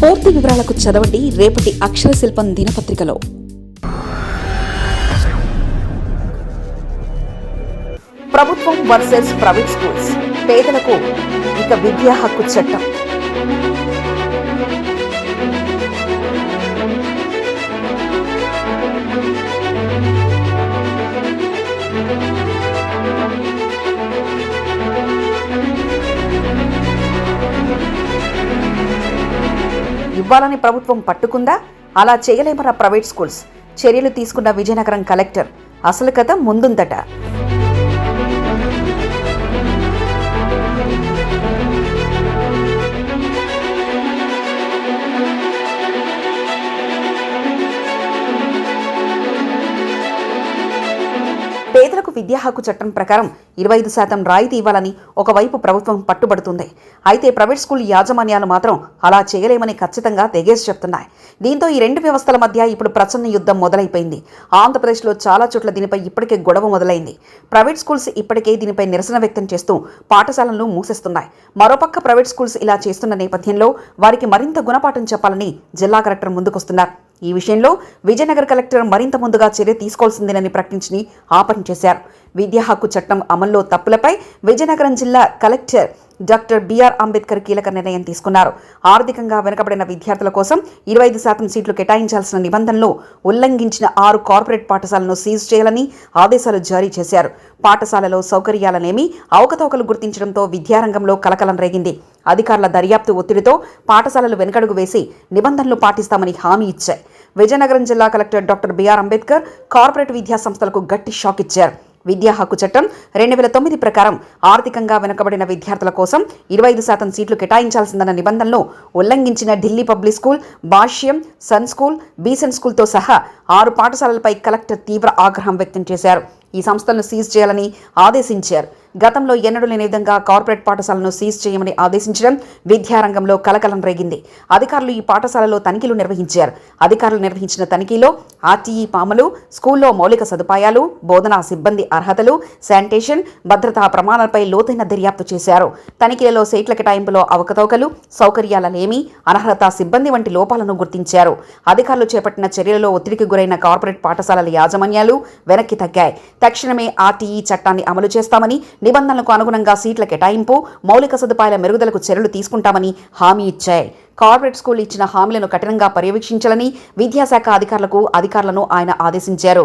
పూర్తి వివరాలకు చదవండి రేపటి అక్షర శిల్పం దినపత్రికలో. ప్రభుత్వం వర్సెస్ ప్రైవేట్ స్కూల్స్. పేదలకు ఇక విద్యా హక్కు చట్టం. ఇవ్వాలని ప్రభుత్వం పట్టుకుందా? అలా చేయలేమన్న ప్రైవేట్ స్కూల్స్? చర్యలు తీసుకున్న విజయనగరం కలెక్టర్. అసలు కథ ముందుందట. పేదలకు విద్యా హక్కు చట్టం ప్రకారం ఇరవై ఐదు శాతం రాయితీ ఇవ్వాలని ఒకవైపు ప్రభుత్వం పట్టుబడుతుంది. అయితే ప్రైవేట్ స్కూల్ యాజమాన్యాలు మాత్రం అలా చేయలేమని ఖచ్చితంగా తెగేసి చెప్తున్నాయి. దీంతో ఈ రెండు వ్యవస్థల మధ్య ఇప్పుడు ప్రచన్న యుద్ధం మొదలైపోయింది. ఆంధ్రప్రదేశ్లో చాలా చోట్ల దీనిపై ఇప్పటికే గొడవ మొదలైంది. ప్రైవేట్ స్కూల్స్ ఇప్పటికే దీనిపై నిరసన వ్యక్తం చేస్తూ పాఠశాలలను మూసేస్తున్నాయి. మరోపక్క ప్రైవేట్ స్కూల్స్ ఇలా చేస్తున్న నేపథ్యంలో వారికి మరింత గుణపాఠం చెప్పాలని జిల్లా కలెక్టర్ ముందుకొస్తున్నారు. ఈ విషయంలో విజయనగర్ కలెక్టర్ మరింత ముందుగా చర్య తీసుకోవాల్సిందేనని ప్రకటించి ఆపణ చేశారు. విద్యా హక్కు చట్టం అమల్లో తప్పులపై విజయనగరం జిల్లా కలెక్టర్ డాక్టర్ బిఆర్ అంబేద్కర్ కీలక నిర్ణయం తీసుకున్నారు. ఆర్థికంగా వెనుకబడిన విద్యార్థుల కోసం ఇరవై ఐదు శాతం సీట్లు కేటాయించాల్సిన నిబంధనలు ఉల్లంఘించిన ఆరు కార్పొరేట్ పాఠశాలను సీజ్ చేయాలని ఆదేశాలు జారీ చేశారు. పాఠశాలలో సౌకర్యాలనేమి అవకతవకలు గుర్తించడంతో విద్యారంగంలో కలకలం రేగింది. అధికారుల దర్యాప్తు ఒత్తిడితో పాఠశాలలు వెనుకడుగు వేసి నిబంధనలు పాటిస్తామని హామీ ఇచ్చాయి. విజయనగరం జిల్లా collector doctor BR Ambedkar corporate విద్యా సంస్థలకు గట్టి షాక్ ఇచ్చారు. విద్యా హక్కు చట్టం రెండు వేల తొమ్మిది ప్రకారం ఆర్థికంగా వెనుకబడిన విద్యార్థుల కోసం ఇరవై ఐదు శాతం సీట్లు కేటాయించాల్సిందన్న నిబంధనలు ఉల్లంఘించిన Delhi public school Bhashyam sun school బీసెన్ స్కూల్తో సహా ఆరు పాఠశాలలపై కలెక్టర్ తీవ్ర ఆగ్రహం వ్యక్తం చేశారు. ఈ సంస్థలను సీజ్ చేయాలని ఆదేశించారు. గతంలో ఎన్నడూ లేని విధంగా కార్పొరేట్ పాఠశాలను సీజ్ చేయమని ఆదేశించడం విద్యారంగంలో కలకలం రేగింది. అధికారులు ఈ పాఠశాలలో తనిఖీలు నిర్వహించారు. అధికారులు నిర్వహించిన తనిఖీలో ఆర్టీఈ పాములు స్కూల్లో మౌలిక సదుపాయాలు బోధనా సిబ్బంది అర్హతలు శానిటేషన్ భద్రతా ప్రమాణాలపై లోతైన దర్యాప్తు చేశారు. తనిఖీలలో సీట్ల కేటాయింపులో అవకతవకలు సౌకర్యాలలేమి అనర్హత సిబ్బంది వంటి లోపాలను గుర్తించారు. అధికారులు చేపట్టిన చర్యలలో ఒత్తిడికి గురైన కార్పొరేట్ పాఠశాలల యాజమాన్యాలు వెనక్కి తగ్గాయి. తక్షణమే ఆర్టీఈ చట్టాన్ని అమలు చేస్తామని నిబంధనలకు అనుగుణంగా సీట్ల కేటాయింపు మౌలిక సదుపాయాల మెరుగుదలకు చర్యలు తీసుకుంటామని హామీ ఇచ్చాయి. కార్పొరేట్ స్కూల్ ఇచ్చిన హామీలను కఠినంగా పర్యవేక్షించాలని విద్యాశాఖ అధికారులకు అధికారులను ఆయన ఆదేశించారు.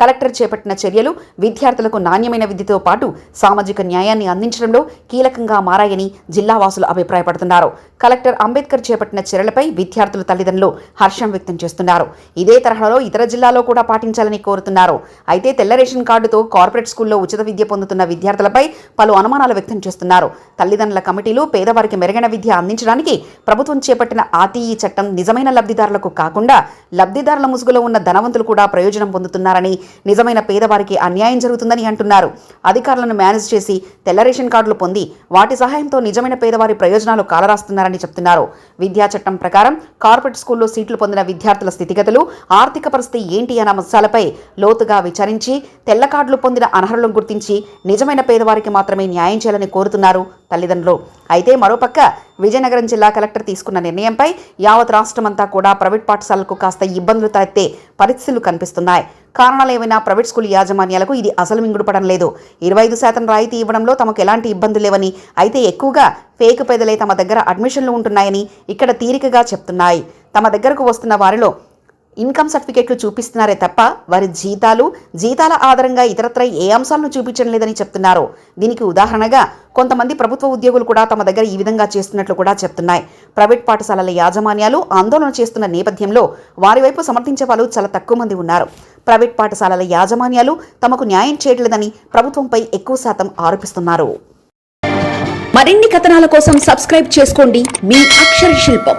కలెక్టర్ చేపట్టిన చర్యలు విద్యార్థులకు నాణ్యమైన విద్యతో పాటు సామాజిక న్యాయాన్ని అందించడంలో కీలకంగా మారాయని జిల్లావాసులు అభిప్రాయపడుతున్నారు. కలెక్టర్ అంబేద్కర్ చేపట్టిన చర్యలపై విద్యార్థుల తల్లిదండ్రులు హర్షం వ్యక్తం చేస్తున్నారు. ఇదే తరహాలో ఇతర జిల్లాలో కూడా పాటించాలని కోరుతున్నారు. అయితే తెల్ల రేషన్ కార్డుతో కార్పొరేట్ స్కూల్లో ఉచిత విద్య పొందుతున్న విద్యార్థులపై పలు అనుమానాలు వ్యక్తం చేస్తున్నారు. తల్లిదండ్రుల కమిటీలు పేదవారికి మెరుగైన విద్య అందించడానికి ప్రభుత్వం చేపట్టిన ఆర్టీఈ చట్టం నిజమైన లబ్ధిదారులకు కాకుండా లబ్ధిదారుల ముసుగులో ఉన్న ధనవంతులు కూడా ప్రయోజనం పొందుతున్నారని నిజమైన పేదవారికి అన్యాయం జరుగుతుందని అంటున్నారు. అధికారులను మేనేజ్ చేసి తెల్ల రేషన్ కార్డులు పొంది వాటి సహాయంతో నిజమైన పేదవారి ప్రయోజనాలు కాలరాస్తున్నారని చెప్తున్నారు. విద్యా చట్టం ప్రకారం కార్పొరేట్ స్కూల్లో సీట్లు పొందిన విద్యార్థుల స్థితిగతులు ఆర్థిక పరిస్థితి ఏంటి అన్న అంశాలపై లోతుగా విచారించి తెల్ల కార్డులు పొందిన అనర్హులను గుర్తించి నిజమైన పేదవారికి మాత్రమే న్యాయం చేయాలని కోరుతున్నారు తల్లిదండ్రులు. అయితే మరోపక్క విజయనగరం జిల్లా కలెక్టర్ తీసుకున్న నిర్ణయంపై యావత్ రాష్ట్రమంతా కూడా ప్రైవేట్ పాఠశాలలకు కాస్త ఇబ్బందులు తలెత్తే పరిస్థితులు కనిపిస్తున్నాయి. కారణాలు ఏమైనా ప్రైవేట్ స్కూల్ యాజమాన్యాలకు ఇది అసలు మింగుడుపడం లేదు. ఇరవై ఐదు శాతం రాయితీ ఇవ్వడంలో తమకు ఎలాంటి ఇబ్బందులు లేవని అయితే ఎక్కువగా ఫేక్ పేదలే తమ దగ్గర అడ్మిషన్లు ఉంటున్నాయని ఇక్కడ తీరికగా చెప్తున్నాయి. తమ దగ్గరకు వస్తున్న వారిలో ఇన్కమ్ సర్టిఫికేట్లు చూపిస్తున్నారే తప్ప వారి జీతాలు జీతాల ఆధారంగా ఇతరత్ర ఏ అంశాలను చూపించడం లేదని చెప్తున్నారు. దీనికి ఉదాహరణగా కొంతమంది ప్రభుత్వ ఉద్యోగులు కూడా తమ దగ్గర ఈ విధంగా చేస్తున్నట్లు కూడా చెప్తున్నాయి. ప్రైవేట్ పాఠశాలల యాజమాన్యాలు ఆందోళన చేస్తున్న నేపథ్యంలో వారి వైపు సమర్థించే వాళ్ళు చాలా తక్కువ మంది ఉన్నారు. ప్రైవేట్ పాఠశాలల యాజమాన్యాలు తమకు న్యాయం చేయట్లేదని ప్రభుత్వంపై ఎక్కువ శాతం ఆరోపిస్తున్నారు. మరిన్ని కథనాల కోసం సబ్స్క్రైబ్ చేసుకోండి. మీ అక్షర శిల్పం.